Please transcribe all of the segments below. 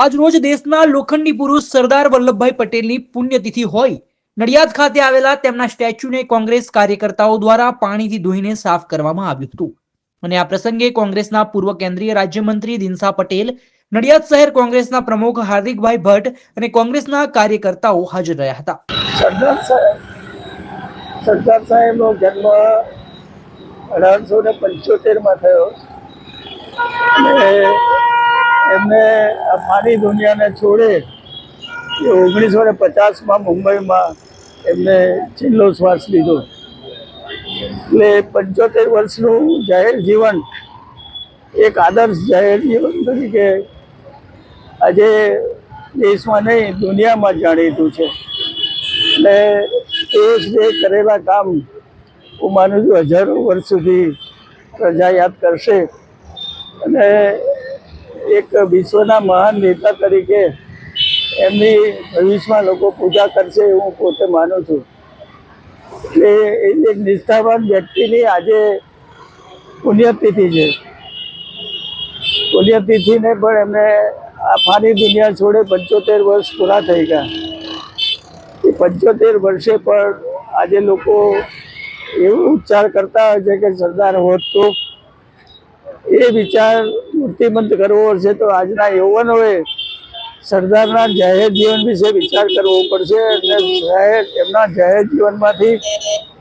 આજ રોજ દેશના લોખંડી પુરુષ સરદાર વલ્લભભાઈ પટેલની પુણ્યતિથિ હોય. નડિયાદ ખાતે આવેલા તેમના સ્ટેચ્યુને કોંગ્રેસ કાર્યકર્તાઓ દ્વારા પાણીથી ધોઈને સાફ કરવામાં આવ્યું હતું. અને આ પ્રસંગે કોંગ્રેસના પૂર્વ કેન્દ્રીય રાજ્યમંત્રી દિનસા પટેલ, નડિયાદ શહેર કોંગ્રેસના પ્રમુખ હાર્દિકભાઈ ભટ્ટ અને કોંગ્રેસના કાર્યકર્તાઓ હાજર રહ્યા હતા. સરદાર સાહેબ, સરદાર સાહેબનો જન્મ અઢારસો ને પંચોતેરમાં થયો. એમને મારી દુનિયાને છોડે ઓગણીસો ને પચાસમાં મુંબઈમાં એમને છેલ્લો શ્વાસ લીધો. એટલે પંચોતેર વર્ષનું જાહેર જીવન, એક આદર્શ જાહેર જીવન તરીકે આજે દેશમાં નહીં, દુનિયામાં જાણીતું છે. એટલે દેશને કરેલા કામ હું માનું છું હજારો વર્ષ સુધી પ્રજા યાદ કરશે. અને એક વિશ્વના મહાન નેતા તરીકે એમની ભવિષ્યમાં લોકો પૂજા કરશે એવું હું પોતે માનું છું. એટલે એ એક નિષ્ઠાવાન વ્યક્તિની આજે પુણ્યતિથિ છે. પુણ્યતિથિને પણ એમને આ ફાની દુનિયા છોડે પંચોતેર વર્ષ પૂરા થઈ ગયા. એ પંચોતેર વર્ષે પણ આજે લોકો એવું ઉચ્ચાર કરતા હોય છે કે સરદાર હોત તો. એ વિચાર મૂર્તિમંત કરવો છે તો આજના યૌવનોએ સરદારના જાહેર જીવન વિશે વિચાર કરવો પડશે અને જાહેર એમના જાહેર જીવનમાંથી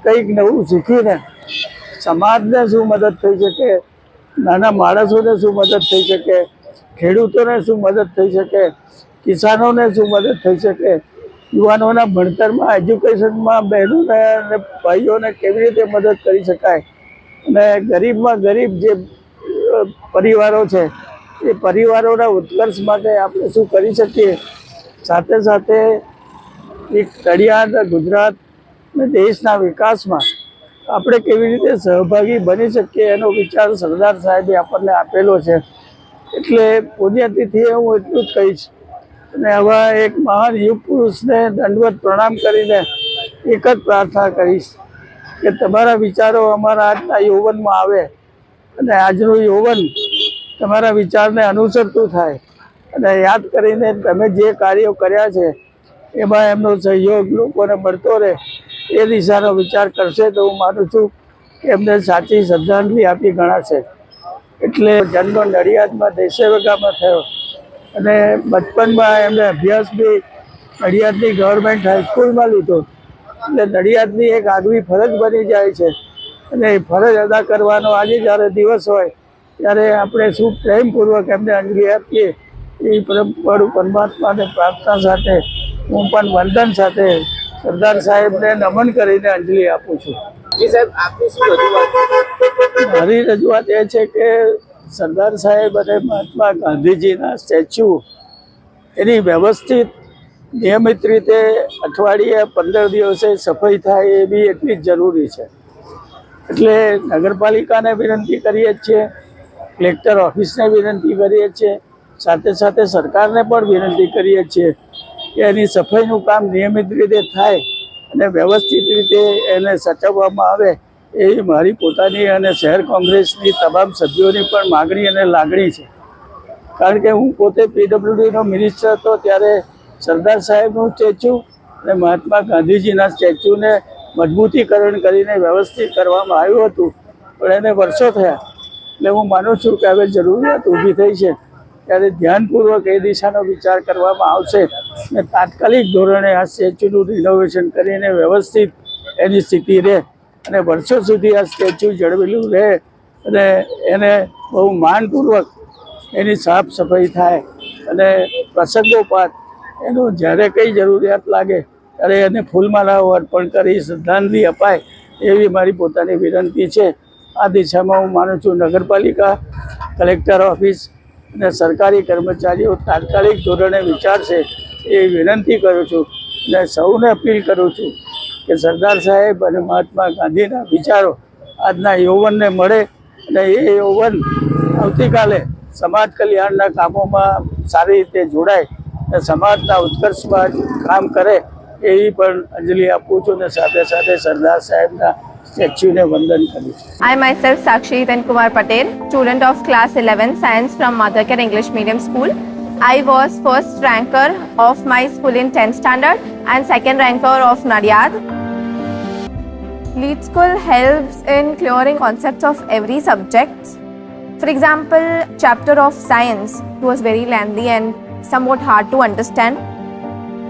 કંઈક નવું શીખીને સમાજને શું મદદ થઈ શકે, નાના માણસોને શું મદદ થઈ શકે, ખેડૂતોને શું મદદ થઈ શકે, કિસાનોને શું મદદ થઈ શકે, યુવાનોના ભણતરમાં, એજ્યુકેશનમાં બહેનોને અને ભાઈઓને કેવી રીતે મદદ કરી શકાય અને ગરીબમાં ગરીબ જે પરિવારો છે, એ પરિવારોના ઉત્કર્ષ માટે આપણે શું કરી શકીએ? સાથે સાથે એક તળિયાદ ગુજરાત અને દેશના વિકાસમાં આપણે કેવી રીતે સહભાગી બની શકીએ એનો વિચાર સરદાર સાહેબે આપણને આપેલો છે. એટલે પુણ્યતિથિએ હું એટલું જ કહીશ. અને આવા એક મહાન યુગ પુરુષને દંડવત પ્રણામ કરીને એક જ પ્રાર્થના કરીશ કે તમારા વિચારો અમારા આજના યૌવનમાં આવે. અને આજનું યૌવન તમારા વિચારને અનુસરતું થાય અને યાદ કરીને તમે જે કાર્યો કર્યા છે, એમાં એમનો સહયોગ લોકોને મળતો રહે, એ દિશાનો વિચાર કરશે તો હું માનું છું કે એમને સાચી શ્રદ્ધાંજલિ આપી ગણાશે. એટલે જન્મ નડિયાદમાં દેશેવગામાં થયો અને બચપનમાં એમને અભ્યાસ બી નડિયાદની ગવર્મેન્ટ હાઈસ્કૂલમાં લીધો. એટલે નડિયાદની એક આગવી ફરજ બની જાય છે અને એ ફરજ અદા કરવાનો આજે જ્યારે દિવસ હોય ત્યારે આપણે શું પ્રેમપૂર્વક એમને અંજલિ આપીએ એ પરમ પરમાત્માને પ્રાર્થના સાથે હું પણ વંદન સાથે સરદાર સાહેબને નમન કરીને અંજલિ આપું છું. મારી રજૂઆત એ છે કે સરદાર સાહેબ અને મહાત્મા ગાંધીજીના સ્ટેચ્યુ એની વ્યવસ્થિત નિયમિત રીતે અઠવાડિયે પંદર દિવસે સફાઈ થાય એ બી એટલી જ જરૂરી છે. એટલે નગરપાલિકાને વિનંતી કરીએ છીએ, કલેક્ટર ઓફિસને વિનંતી કરીએ છીએ, સાથે સાથે સરકારને પણ વિનંતી કરીએ છીએ કે એની સફાઈનું કામ નિયમિત રીતે થાય અને વ્યવસ્થિત રીતે એને સચવવામાં આવે એ મારી પોતાની અને શહેર કોંગ્રેસની તમામ સભ્યોની પણ માગણી અને લાગણી છે. કારણ કે હું પોતે પીડબ્લ્યુડીનો મિનિસ્ટર હતો ત્યારે સરદાર સાહેબનું સ્ટેચ્યુ અને મહાત્મા ગાંધીજીના સ્ટેચ્યુને મજબૂતીકરણ કરીને વ્યવસ્થિત કરવામાં આવ્યું હતું. પણ એને વર્ષો થયા. એટલે હું માનું છું કે હવે જરૂરિયાત ઊભી થઈ છે. ત્યારે ધ્યાનપૂર્વક એ દિશાનો વિચાર કરવામાં આવશે અને તાત્કાલિક ધોરણે આ સ્ટેચ્યુનું રિનોવેશન કરીને વ્યવસ્થિત એની સ્થિતિ રહે અને વર્ષો સુધી આ સ્ટેચ્યુ જળવેલું રહે અને એને બહુ માનપૂર્વક એની સાફ સફાઈ થાય અને પ્રસંગોપાત એનું જ્યારે કંઈ જરૂરિયાત લાગે ત્યારે એને ફૂલમાળાઓ અર્પણ કરી, શ્રદ્ધાંજલિ અપાય એવી મારી પોતાની વિનંતી છે. આ દિશામાં હું માનું છું નગરપાલિકા, કલેક્ટર ઓફિસ અને સરકારી કર્મચારીઓ તાત્કાલિક ધોરણે વિચારશે એ વિનંતી કરું છું અને સૌને અપીલ કરું છું કે સરદાર સાહેબ અને મહાત્મા ગાંધીના વિચારો આજના યૌવનને મળે અને એ યૌવન આવતીકાલે સમાજ કલ્યાણના કામોમાં સારી રીતે જોડાય અને સમાજના ઉત્કર્ષમાં કામ કરે એવી પણ અંજલિ આપું છું અને સાથે સાથે સરદાર સાહેબના સ્ટેચ્યુને વંદન કરું છું I myself, Sakshi Then Kumar Patel, student of class 11 science from Mother Care English Medium School. I was first ranker of my school in 10th standard and second ranker of Nadiad. Lead School helps in clearing concepts of every subject. For example, chapter of science was very lengthy and somewhat hard to understand.